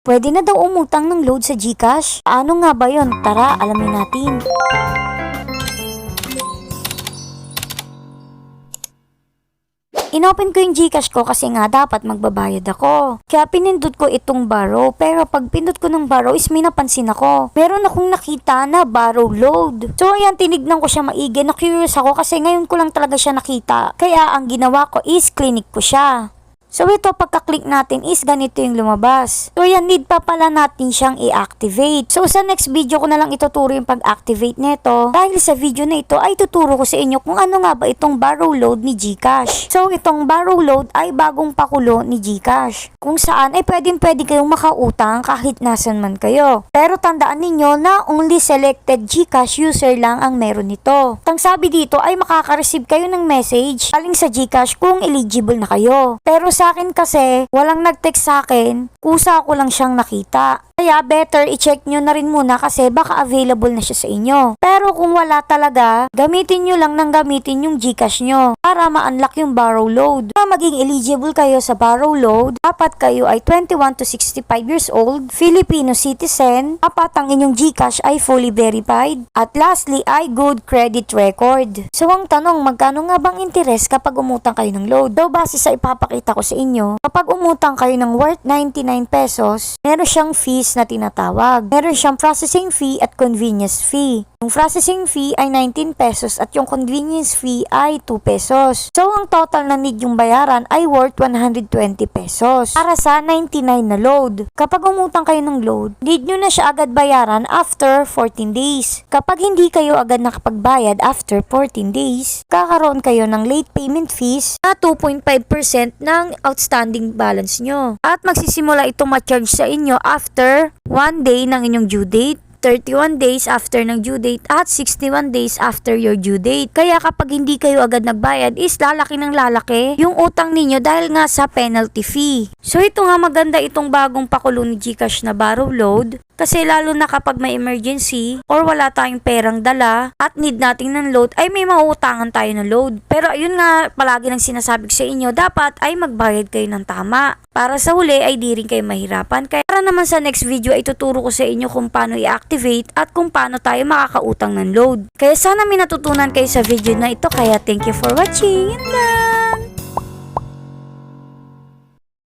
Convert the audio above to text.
Pwede na daw umutang ng load sa GCash. Paano nga ba yon? Tara, alamin natin. Inopen ko yung Gcash ko kasi nga dapat magbabayad ako. Kaya pinindot ko itong borrow pero pag pindot ko ng borrow is may napansin ako. Meron akong nakita na borrow load. So ayan, tinignan ko siya maigi. Na curious ako kasi ngayon ko lang talaga siya nakita. Kaya ang ginawa ko is clinic ko siya. So ito pagka-click natin is ganito yung lumabas. So yan need pa pala natin siyang i-activate. So sa next video ko na lang ituturo yung pag-activate nito. Dahil sa video na ito ay tuturo ko sa inyo kung ano nga ba itong borrow load ni GCash. So itong borrow load ay bagong pakulo ni GCash. Kung saan ay pwedeng pwede kayong makautang kahit nasan man kayo. Pero tandaan ninyo na only selected GCash user lang ang meron nito. Tang sabi dito ay makaka-receive kayo ng message galing sa GCash kung eligible na kayo. Pero sa akin kasi, walang nag-text sa akin, kusa ko lang siyang nakita. Kaya better i-check nyo na rin muna kasi baka available na siya sa inyo. Pero kung wala talaga, gamitin nyo lang ng gamitin yung Gcash nyo para ma-unlock yung borrow load. Para maging eligible kayo sa borrow load, dapat kayo ay 21 to 65 years old, Filipino citizen, dapat ang inyong Gcash ay fully verified, at lastly ay good credit record. So ang tanong, magkano nga bang interest kapag umutang kayo ng load? So base sa ipapakita ko sa inyo, kapag umutang kayo ng worth 99 pesos, meron siyang fees na tinatawag. Meron siyang processing fee at convenience fee. Yung processing fee ay 19 pesos at yung convenience fee ay 2 pesos. So, ang total na need yung bayaran ay worth 120 pesos para sa 99 na load. Kapag umutang kayo ng load, need nyo na siya agad bayaran after 14 days. Kapag hindi kayo agad nakapagbayad after 14 days, kakaroon kayo ng late payment fees na 2.5% ng outstanding balance nyo. At magsisimula ito ma-charge sa inyo after 1 day ng inyong due date. 31 days after ng due date at 61 days after your due date. Kaya kapag hindi kayo agad nagbayad is lalaki ng lalaki yung utang ninyo dahil nga sa penalty fee. So ito nga maganda itong bagong pakulo ni Gcash na borrow load kasi lalo na kapag may emergency or wala tayong perang dala at need nating ng load ay may mauutangan tayo ng load. Pero ayun nga palagi nang sinasabi sa inyo dapat ay magbayad kayo ng tama. Para sa huli ay di rin kayo mahirapan. Kaya para naman sa next video ay tuturo ko sa inyo kung paano i-activate at kung paano tayo makakautang ng load. Kaya sana may natutunan kayo sa video na ito kaya thank you for watching and bye!